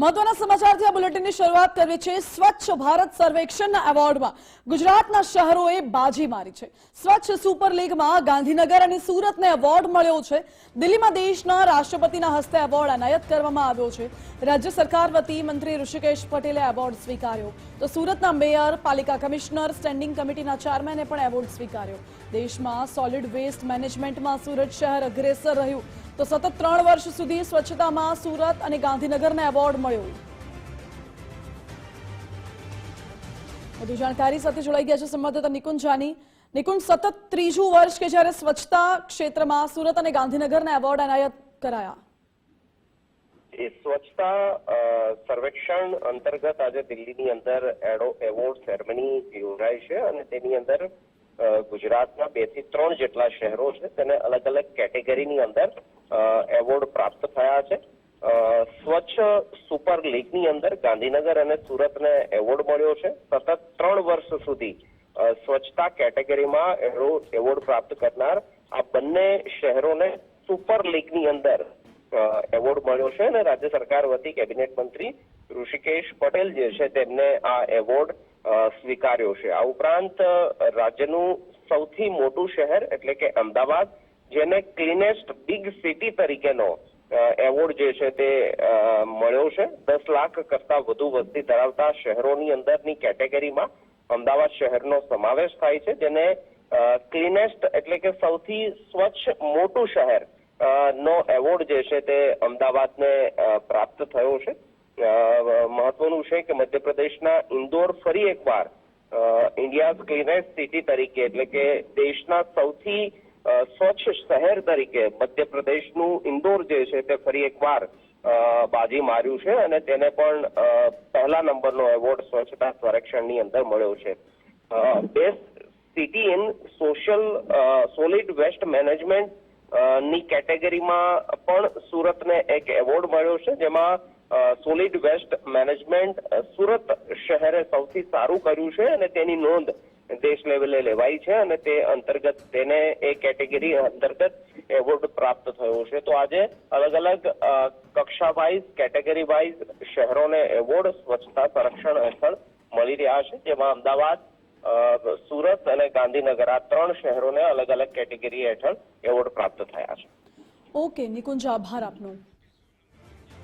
મહત્વના સમાચારથી આ બુલેટિનની શરૂઆત કરવી છે. સ્વચ્છ ભારત સર્વેક્ષણના એવોર્ડમાં ગુજરાતના શહેરોએ બાજી મારી છે. સ્વચ્છ સુપર લીગમાં ગાંધીનગર અને સુરતને એવોર્ડ મળ્યો છે. દિલ્હીમાં દેશના રાષ્ટ્રપતિના હસ્તે એવોર્ડ એનાયત કરવામાં આવ્યો છે. રાજ્ય સરકાર વતી મંત્રી ઋષિકેશ પટેલે એવોર્ડ સ્વીકાર્યો. તો સુરતના મેયર, પાલિકા કમિશનર, સ્ટેન્ડિંગ કમિટીના ચેરમેને પણ એવોર્ડ સ્વીકાર્યો. દેશમાં સોલિડ વેસ્ટ મેનેજમેન્ટમાં સુરત શહેર અગ્રેસર રહ્યું. તો સતત ત્રણ વર્ષ સુધી સ્વચ્છતામાં સુરત અને ગાંધીનગરને એવોર્ડ મળ્યો. વધુ જાણકારી સાથે જોડાઈ ગયા છે સંવાદદાતા નિકુંજ જાની. નિકુંજ, સતત ત્રીજું વર્ષ કે જ્યારે સ્વચ્છતા ક્ષેત્રમાં સુરત અને ગાંધીનગરને એવોર્ડ એનાયત કરાયા. એ સ્વચ્છતા સર્વેક્ષણ અંતર્ગત આજે દિલ્હીની અંદર એડો, એવોર્ડ સેરેમની યોજાય છે અને તેની અંદર ગુજરાતના બેથી ત્રણ જેટલા શહેરો છે તેને અલગ અલગ કેટેગરીની અંદર એવોર્ડ પ્રાપ્ત થયા છે. સ્વચ્છ સુપર લીગની અંદર ગાંધીનગર અને સુરતને એવોર્ડ મળ્યો છે. સતત ત્રણ વર્ષ સુધી સ્વચ્છતા કેટેગરીમાં એવોર્ડ એવોર્ડ પ્રાપ્ત કરનાર આ બંને શહેરોને સુપર લીગની અંદર એવોર્ડ મળ્યો છે અને રાજ્ય સરકાર વતી કેબિનેટ મંત્રી ઋષિકેશ પટેલ જે છે તેમને આ એવોર્ડ સ્વીકાર્યો છે. આ ઉપરાંત રાજ્યનું સૌથી મોટું શહેર એટલે કે અમદાવાદ જેને ક્લીનેસ્ટ બિગ સિટી તરીકેનો એવોર્ડ જે છે તે મળ્યો છે. દસ લાખ કરતા વધુ વસ્તી ધરાવતા શહેરોની અંદરની કેટેગરીમાં અમદાવાદ શહેરનો સમાવેશ થાય છે, જેને ક્લીનેસ્ટ એટલે કે સૌથી સ્વચ્છ મોટું શહેર નો એવોર્ડ જે છે તે અમદાવાદને પ્રાપ્ત થયો છે. મહત્વનું છે કે મધ્યપ્રદેશના ઇન્દોર ફરી એકવાર ઇન્ડિયાઝ ક્લીનેસ્ટ સિટી તરીકે એટલે કે દેશના સૌથી સ્વચ્છ શહેર તરીકે મધ્યપ્રદેશનું ઇન્દોર જે છે તે ફરી એકવાર બાજી માર્યું છે અને તેને પણ પહેલા નંબરનો એવોર્ડ સ્વચ્છતા સંરક્ષણની અંદર મળ્યો છે. Best city in social solid waste મેનેજમેન્ટની કેટેગરીમાં પણ સુરતને એક એવોર્ડ મળ્યો છે, જેમાં સોલિડ વેસ્ટ મેનેજમેન્ટ સુરત શહેરે સૌથી સારું કર્યું છે અને તેની નોંધ દેશ લેવલે લેવાઈ છે અને તે અંતર્ગત તેને એ કેટેગરી અંતર્ગત એવોર્ડ પ્રાપ્ત થયો છે. તો આજે અલગ અલગ કક્ષા વાઇઝ કેટેગરી વાઇઝ શહેરોને એવોર્ડ સ્વચ્છતા સંરક્ષણ હેઠળ મળી રહ્યા છે. જેમાં અમદાવાદ સુરત અને ગાંધીનગર આ ત્રણ શહેરોને અલગ અલગ કેટેગરી હેઠળ એવોર્ડ પ્રાપ્ત થયા છે. ઓકે, નિકુંજ, આભાર આપનો.